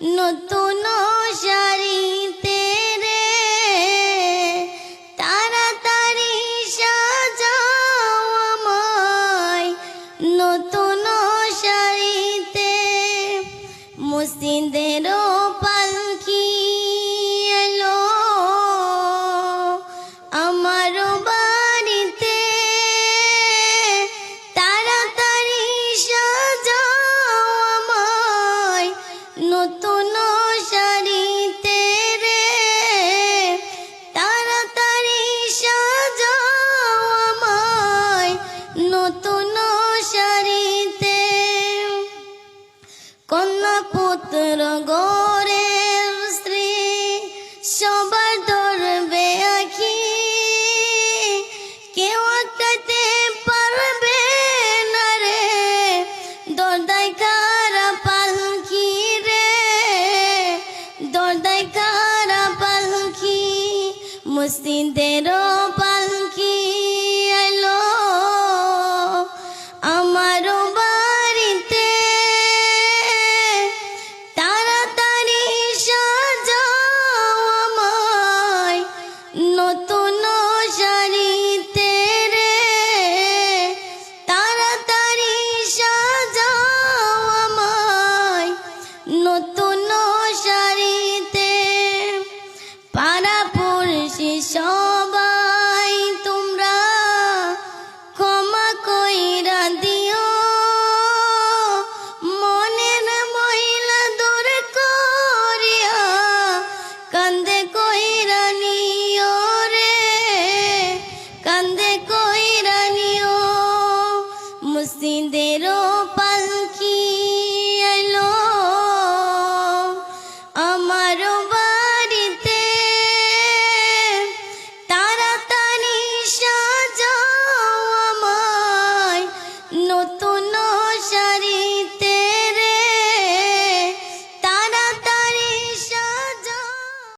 নতুন শাড়িতে রে তাড়াতাড়ি সাজাও আমায়। নতুন শাড়িতে মুসিদেরও পুত্র গৌরের স্ত্রী, সবার ধরবে আখি। কেউ আটকাতে পারবে না রে দরদাই কারা পালকি রে? দরদাই কারা পালকি মুসিদেরও সারিতে পাড়া পড়শি সব